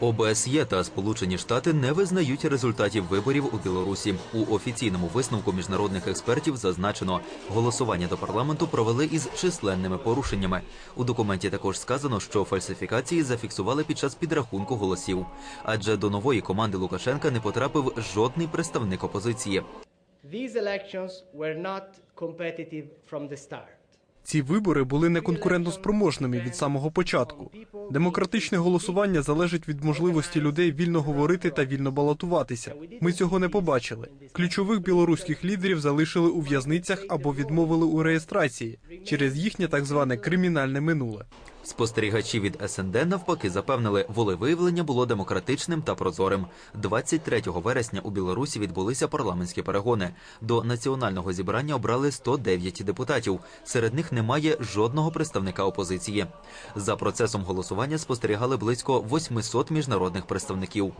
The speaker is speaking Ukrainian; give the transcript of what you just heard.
ОБСЄ та Сполучені Штати не визнають результатів виборів у Білорусі. У офіційному висновку міжнародних експертів зазначено, голосування до парламенту провели із численними порушеннями. У документі також сказано, що фальсифікації зафіксували під час підрахунку голосів, адже до нової команди Лукашенка не потрапив жодний представник опозиції. These elections were not competitive from the start. Ці вибори були неконкурентоспроможними від самого початку. Демократичне голосування залежить від можливості людей вільно говорити та вільно балотуватися. Ми цього не побачили. Ключових білоруських лідерів залишили у в'язницях або відмовили у реєстрації через їхнє так зване кримінальне минуле. Спостерігачі від СНД навпаки запевнили, волевиявлення було демократичним та прозорим. 23 вересня у Білорусі відбулися парламентські перегони. До національного зібрання обрали 109 депутатів. Серед них немає жодного представника опозиції. За процесом голосування спостерігали близько 800 міжнародних представників.